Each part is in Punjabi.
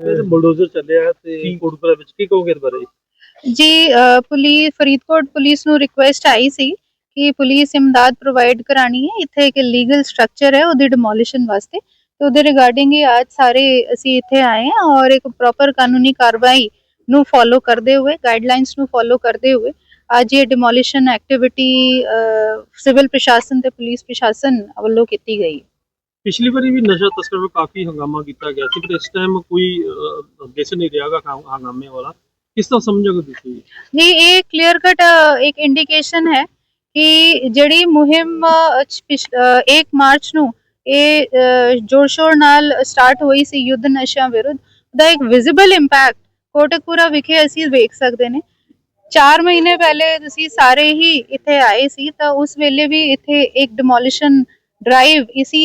ਤੇ ਬੁਲਡੋਜ਼ਰ ਚੱਲਿਆ ਤੇ ਕੋਟਪੁਰਾ ਵਿੱਚ ਕੀ ਕਹੋਗੇ ਇਸ ਬਾਰੇ? ਜੀ ਪੁਲਿਸ ਫਰੀਦਕੋਟ ਪੁਲਿਸ ਨੂੰ ਰਿਕੁਐਸਟ ਆਈ ਸੀ ਕਿ ਪੁਲਿਸ ਇਮਦਾਦ ਪ੍ਰੋਵਾਈਡ ਕਰਾਣੀ ਹੈ। ਇੱਥੇ ਇੱਕ ਲੀਗਲ ਸਟਰਕਚਰ ਹੈ ਉਹਦੀ ਡਿਮੋਲੀਸ਼ਨ ਵਾਸਤੇ। ਤੇ ਉਹਦੇ ਰਿਗਾਰਡਿੰਗ ਹੀ ਅੱਜ ਸਾਰੇ ਅਸੀਂ ਇੱਥੇ ਆਏ ਹਾਂ ਔਰ ਇੱਕ ਪ੍ਰੋਪਰ ਕਾਨੂੰਨੀ ਕਾਰਵਾਈ ਨੂੰ ਫੋਲੋ ਕਰਦੇ ਹੋਏ ਗਾਈਡਲਾਈਨਸ ਨੂੰ ਫੋਲੋ ਕਰਦੇ ਹੋਏ ਅੱਜ ਇਹ ਡਿਮੋਲੀਸ਼ਨ ਐਕਟੀਵਿਟੀ ਸਿਵਲ ਪ੍ਰਸ਼ਾਸਨ ਤੇ ਪੁਲਿਸ ਪ੍ਰਸ਼ਾਸਨ ਵੱਲੋਂ ਕੀਤੀ ਗਈ ਪਿਛਲੀ ਵਾਰੀ ਵੀ ਨਸ਼ਾ ਤਸਕਰ ਵਿੱਚ ਕਾਫੀ ਹੰਗਾਮਾ ਕੀਤਾ ਗਿਆ ਸੀ ਪਰ ਇਸ ਟਾਈਮ ਕੋਈ ਦਿਸ ਨਹੀਂ ਰਿਹਾਗਾ ਹੰਗਾਮੇ ਵਾਲਾ। ਕਿਸ ਤਰ੍ਹਾਂ ਸਮਝੋਗੇ ਤੁਸੀਂ? ਨਹੀਂ ਇਹ ਕਲੀਅਰ ਕਟ ਇੱਕ ਇੰਡੀਕੇਸ਼ਨ ਹੈ ਕਿ ਜਿਹੜੀ ਮੁਹਿੰਮ 1 ਮਾਰਚ ਨੂੰ ਇਹ ਅ, ਨਾਲ ਸਟਾਰਟ ਹੋਈ ਸੀ ਯੁੱਧ ਨਸ਼ਿਆਂ ਵਿਰੁੱਧ ਦਾ ਇੱਕ ਵਿਜ਼ੀਬਲ ਇੰਪੈਕਟ ਕੋਟਕਪੂਰਾ ਵਿਖੇ ਅਸੀਂ ਵੇਖ ਸਕਦੇ ਨੇ। 4 ਮਹੀਨੇ ਪਹਿਲੇ ਤੁਸੀਂ ਸਾਰੇ ਹੀ ਇੱਥੇ ਆਏ ਸੀ ਤਾਂ ਉਸ ਵੇਲੇ ਵੀ ਇੱਥੇ ਇੱਕ ਡਿਮੋਲੀਸ਼ਨ ਡਰਾਈਵ ਇਸੀ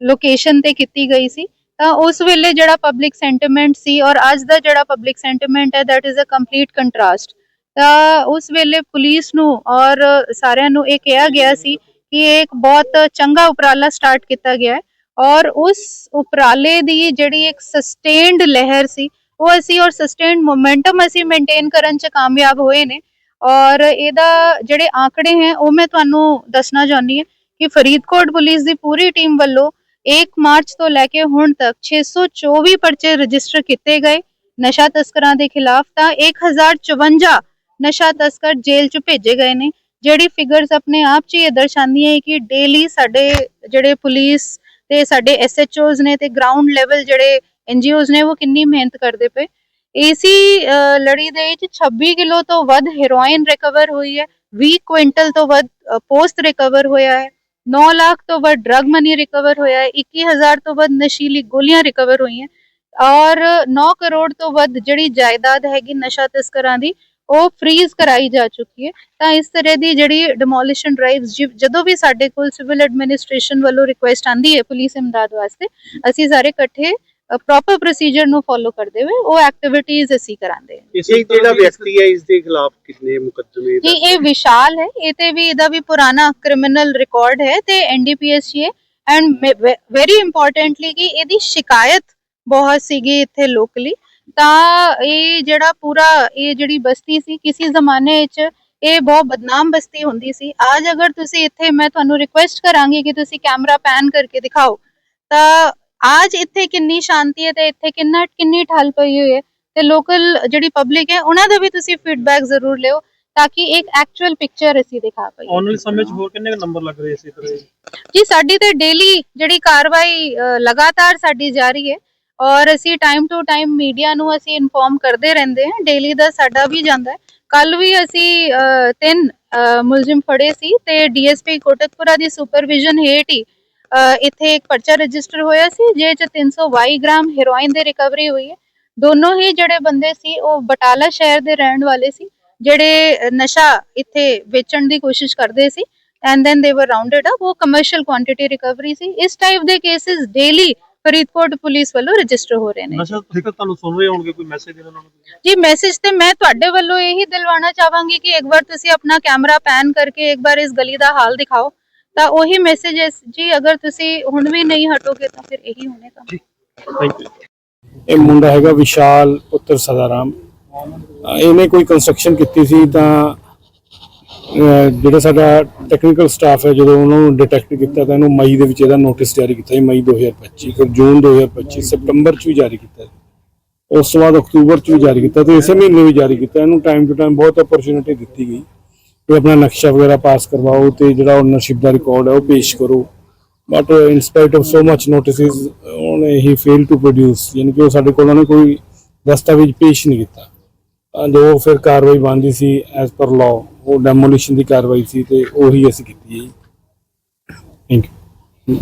ਲੋਕੇਸ਼ਨ ਤੇ ਕੀਤੀ ਗਈ ਸੀ, ਤਾਂ ਉਸ ਵੇਲੇ ਜਿਹੜਾ ਪਬਲਿਕ ਸੈਂਟੀਮੈਂਟ ਸੀ ਔਰ ਅੱਜ ਦਾ ਜਿਹੜਾ ਪਬਲਿਕ ਸੈਂਟੀਮੈਂਟ ਹੈ, that is a complete contrast. ਤਾਂ ਉਸ ਵੇਲੇ ਪੁਲਿਸ ਨੂੰ ਔਰ ਸਾਰਿਆਂ ਨੂੰ ਇਹ ਕਿਹਾ ਗਿਆ ਸੀ ਕਿ ਇਹ ਇੱਕ ਬਹੁਤ ਚੰਗਾ ਉਪਰਾਲਾ ਸਟਾਰਟ ਕੀਤਾ ਗਿਆ ਹੈ ਔਰ ਉਸ ਉਪਰਾਲੇ ਦੀ ਜਿਹੜੀ ਇੱਕ ਸਸਟੇਨਡ ਲਹਿਰ ਸੀ, ਉਹ ਅਸੀਂ ਔਰ ਸਸਟੇਨਡ ਮੋਮੈਂਟਮ ਅਸੀਂ ਮੇਨਟੇਨ ਕਰਨ ਚ ਕਾਮਯਾਬ ਹੋਏ ਨੇ ਔਰ ਇਹਦਾ ਜਿਹੜੇ ਆંકੜੇ ਹੈ, ਉਹ ਮੈਂ ਤੁਹਾਨੂੰ ਦੱਸਣਾ ਚਾਹੁੰਦੀ ਹਾਂ ਕਿ ਫਰੀਦਕੋਟ ਪੁਲਿਸ ਦੀ ਪੂਰੀ ਟੀਮ ਵੱਲੋਂ 1 ਮਾਰਚ ਤੋਂ ਲੈ ਕੇ ਹੁਣ ਤੱਕ 624 ਪਰਚੇ ਰਜਿਸਟਰ ਕੀਤੇ ਗਏ ਨਸ਼ਾ ਤਸਕਰਾਂ ਦੇ ਖਿਲਾਫ ਤਾਂ 1054 ਨਸ਼ਾ ਤਸਕਰ ਜੇਲ੍ਹ ਚ ਭੇਜੇ ਗਏ ਨੇ ਜਿਹੜੀ ਫਿਗਰਸ ਆਪਣੇ ਆਪ ਚ ਹੀ ਇਹ ਦਰਸਾਉਂਦੀਆਂ ਹੈ ਕਿ ਡੇਲੀ ਸਾਡੇ ਜਿਹੜੇ ਪੁਲਿਸ ਤੇ ਸਾਡੇ ਐਸਐਚਓਜ਼ ਨੇ ਤੇ ਗਰਾਊਂਡ ਲੈਵਲ ਜਿਹੜੇ ਐਨਜੀਓਜ਼ ਨੇ ਉਹ ਕਿੰਨੀ ਮਿਹਨਤ ਕਰਦੇ ਪਏ ਏਸੀ ਲੜੀ ਦੇ ਵਿੱਚ 26 ਕਿਲੋ ਤੋਂ ਵੱਧ ਹੈਰੋਇਨ ਰਿਕਵਰ ਹੋਈ ਹੈ 20 ਕੁਇੰਟਲ ਤੋਂ ਵੱਧ ਪੋਸਟ ਰਿਕਵਰ ਹੋਇਆ ਹੈ 9 ਲੱਖ ਤੋਂ ਵੱਧ ਡਰਗ ਮਨੀ ਰਿਕਵਰ ਹੋਇਆ ਹੈ 21000 ਤੋਂ ਵੱਧ ਨਸ਼ੀਲੀ ਗੋਲੀਆਂ ਰਿਕਵਰ ਹੋਈਆਂ ਔਰ 9 ਕਰੋੜ ਤੋਂ ਵੱਧ ਜਿਹੜੀ ਜਾਇਦਾਦ ਹੈਗੀ ਨਸ਼ਾ ਤਸਕਰਾਂ ਦੀ, ਉਹ ਫ੍ਰੀਜ਼ ਕਰਾਈ ਜਾ ਚੁੱਕੀ ਹੈ। ਤਾਂ ਇਸ ਤਰ੍ਹਾਂ ਦੀ ਜਿਹੜੀ ਡਿਮੋਲਿਸ਼ਨ ਡਰਾਈਵਸ ਜਦੋਂ ਵੀ ਸਾਡੇ ਕੋਲ ਸਿਵਲ ਐਡਮਿਨਿਸਟ੍ਰੇਸ਼ਨ ਵੱਲੋਂ ਰਿਕੁਐਸਟ ਆਂਦੀ ਹੈ ਪੁਲਿਸ ਇਮਦਾਦ ਵਾਸਤੇ, ਅਸੀਂ ਸਾਰੇ ਇਕੱਠੇ ਪ੍ਰੋਪਰ ਪ੍ਰੋਸੀਜਰ ਨੂੰ ਫੋਲੋ ਕਰਦੇ ਹੋਏ ਉਹ ਐਕਟੀਵਿਟੀਜ਼ ਅਸੀਂ ਕਰਾਉਂਦੇ ਹਾਂ। ਇਸੇ ਜਿਹੜਾ ਵਿਅਕਤੀ ਹੈ ਇਸ ਦੇ ਖਿਲਾਫ ਕਿੰਨੇ ਮੁਕੱਦਮੇ ਜੀ ਇਹ ਵਿਸ਼ਾਲ ਹੈ ਇਹ ਤੇ ਵੀ ਇਹਦਾ ਵੀ ਪੁਰਾਣਾ ਕ੍ਰਿਮੀਨਲ ਰਿਕਾਰਡ ਹੈ ਤੇ ਐਨਡੀਪੀਐਸ ਹੈ। ਐਂਡ ਵੈਰੀ ਇੰਪੋਰਟੈਂਟਲੀ ਕਿ ਇਹਦੀ ਸ਼ਿਕਾਇਤ ਬਹੁਤ ਸੀਗੀ ਇੱਥੇ ਲੋਕਲੀ ਤਾਂ ਇਹ ਜਿਹੜਾ ਪੂਰਾ ਇਹ ਜਿਹੜੀ ਬਸਤੀ ਸੀ ਕਿਸੇ ਜ਼ਮਾਨੇ ਵਿੱਚ ਇਹ ਬਹੁਤ ਬਦਨਾਮ ਬਸਤੀ ਹੁੰਦੀ ਸੀ। ਅੱਜ ਅਗਰ ਤੁਸੀਂ ਇੱਥੇ ਮੈਂ ਤੁਹਾਨੂੰ ਰਿਕੁਐਸਟ ਕਰਾਂਗੀ ਕਿ ਤੁਸੀਂ ਕੈਮਰਾ ਪੈਨ ਕਰਕੇ ਦਿਖਾਓ। ਤਾਂ ਅੱਜ ਇੱਥੇ ਕਿੰਨੀ ਸ਼ਾਂਤੀ ਹੈ ਤੇ ਇੱਥੇ ਕਿੰਨਾ ਕਿੰਨੀ ਠੱਲ ਪਈ ਹੋਈ ਹੈ ਤੇ ਲੋਕਲ ਜਿਹੜੀ ਪਬਲਿਕ ਹੈ ਉਹਨਾਂ ਦਾ ਵੀ ਤੁਸੀਂ ਫੀਡਬੈਕ ਜ਼ਰੂਰ ਲਿਓ ਤਾਂ ਕਿ ਇੱਕ ਐਕਚੁਅਲ ਪਿਕਚਰ ਅਸੀਂ ਦਿਖਾ ਪਾਈਏ ਆਉਣ ਵਾਲੇ ਸਮੇਂ 'ਚ ਹੋਰ ਕਿੰਨੇ ਨੰਬਰ ਲੱਗ ਰਹੇ ਇਸੇ ਤਰ੍ਹਾਂ ਜੀ ਸਾਡੀ ਤੇ ਡੇਲੀ ਜਿਹੜੀ ਕਾਰਵਾਈ ਲਗਾਤਾਰ ਸਾਡੀ ਜਾਰੀ ਹੈ ਔਰ ਅਸੀਂ ਟਾਈਮ ਟੂ ਟਾਈਮ ਮੀਡੀਆ ਨੂੰ ਅਸੀਂ ਇਨਫੋਰਮ ਕਰਦੇ ਰਹਿੰਦੇ ਹਾਂ ਡੇਲੀ ਦਾ ਸਾਡਾ ਵੀ ਜਾਂਦਾ ਹੈ ਕੱਲ ਵੀ ਅਸੀਂ ਤਿੰਨ ਮੁਲਜ਼ਮ ਫੜੇ ਸੀ ਤੇ ਡੀਐਸਪੀ ਕੋਟਕਪੁਰਾ ਦੀ ਸੁਪਰਵਿਜ਼ਨ ਹੇਠ ਹੀ ਇੱਥੇ ਇੱਕ ਪਰਚਾ ਰਜਿਸਟਰ ਹੋਇਆ ਸੀ ਜਿਹ ਚ 322 ਗ੍ਰਾਮ ਹੈਰੋਇਨ ਦੀ ਰਿਕਵਰੀ ਹੋਈ ਹੈ। ਦੋਨੋਂ ਹੀ ਜਿਹੜੇ ਬੰਦੇ ਸੀ ਉਹ ਬਟਾਲਾ ਸ਼ਹਿਰ ਦੇ ਰਹਿਣ ਵਾਲੇ ਸੀ ਜਿਹੜੇ ਨਸ਼ਾ ਇੱਥੇ ਵੇਚਣ ਦੀ ਕੋਸ਼ਿਸ਼ ਕਰਦੇ ਸੀ and then they were rounded up ਉਹ ਕਮਰਸ਼ੀਅਲ ਕੁਆਂਟੀਟੀ ਰਿਕਵਰੀ ਸੀ। ਇਸ ਟਾਈਪ ਦੇ ਕੇਸਿਸ ਡੇਲੀ ਫਰੀਦਕੋਟ ਪੁਲਿਸ ਵੱਲੋਂ ਰਜਿਸਟਰ ਹੋ ਰਹੇ ਨੇ। ਨਸ਼ਾ ਤੁਹਾਨੂੰ ਸੁਣ ਰਹੇ ਹੋਣਗੇ ਕੋਈ ਮੈਸੇਜ ਦੇਣਾ ਉਹਨਾਂ ਨੂੰ? ਜੀ ਮੈਸੇਜ ਤੇ ਮੈਂ ਤੁਹਾਡੇ ਵੱਲੋਂ ਇਹੀ ਦਿਲਵਾਣਾ ਚਾਹਾਂਗੀ ਕਿ ਇੱਕ ਵਾਰ ਤੁਸੀਂ ਆਪਣਾ ਕੈਮਰਾ ਪੈਨ ਕਰਕੇ ਇੱਕ ਵਾਰ ਇਸ ਗਲੀ ਦਾ ਹਾਲ ਦਿਖਾਓ। ਤਾਂ ਉਹੀ ਮੈਸੇਜ ਹੈ ਜੀ ਅਗਰ ਤੁਸੀਂ ਹੁਣ ਵੀ ਨਹੀਂ ਹਟੋਗੇ ਤਾਂ ਫਿਰ ਇਹੀ ਹੋਣੇਗਾ ਥੈਂਕ ਯੂ ਇਹ ਮੁੰਡਾ ਹੈਗਾ ਵਿਸ਼ਾਲ ਪੁੱਤਰ ਸਦਾਰਾਮ। ਇਹਨੇ ਕੋਈ ਕੰਸਟਰਕਸ਼ਨ ਕੀਤੀ ਸੀ ਤਾਂ ਜਿਹੜਾ ਸਾਡਾ ਟੈਕਨੀਕਲ ਸਟਾਫ ਹੈ ਜਦੋਂ ਉਹਨਾਂ ਨੂੰ ਡਿਟੈਕਟ ਕੀਤਾ ਤਾਂ ਇਹਨੂੰ ਮਈ ਦੇ ਵਿੱਚ ਇਹਦਾ ਨੋਟਿਸ ਜਾਰੀ ਕੀਤਾ ਸੀ ਮਈ 2025 ਫਿਰ ਜੂਨ 2025 ਸਤੰਬਰ ਚ ਵੀ ਜਾਰੀ ਕੀਤਾ ਸੀ। ਉਸ ਤੋਂ ਬਾਅਦ ਅਕਤੂਬਰ ਚ ਵੀ ਜਾਰੀ ਕੀਤਾ ਤੇ ਇਸੇ ਮਹੀਨੇ ਵੀ ਜਾਰੀ ਕੀਤਾ। ਇਹਨੂੰ ਟਾਈਮ ਟੂ ਟਾਈਮ ਬਹੁਤ ਅਪਰਚੂਨਿਟੀ ਦਿੱਤੀ ਗਈ। ਵੀ ਆਪਣਾ ਨਕਸ਼ਾ ਵਗੈਰਾ ਪਾਸ ਕਰਵਾਓ ਤੇ ਜਿਹੜਾ ਓਨਰਸ਼ਿਪ ਦਾ ਰਿਕਾਰਡ ਹੈ ਉਹ ਪੇਸ਼ ਕਰੋ। But in spite of so much notices ਉਹਨੇ ਹੀ ਫੇਲ ਟੂ ਪ੍ਰੋਡਿਊਸ ਯਾਨੀ ਕਿ ਉਹ ਸਾਡੇ ਕੋਲ ਉਹਨੇ ਕੋਈ ਦਸਤਾਵੇਜ਼ ਪੇਸ਼ ਨਹੀਂ ਕੀਤਾ। ਜੋ ਫਿਰ ਕਾਰਵਾਈ ਬਣਦੀ ਸੀ ਐਸ ਪਰ ਲਾਅ ਉਹ ਡੈਮੋਲੀਸ਼ਨ ਦੀ ਕਾਰਵਾਈ ਸੀ ਤੇ ਉਹੀ ਅਸੀਂ ਕੀਤੀ ਹੈ ਥੈਂਕ ਯੂ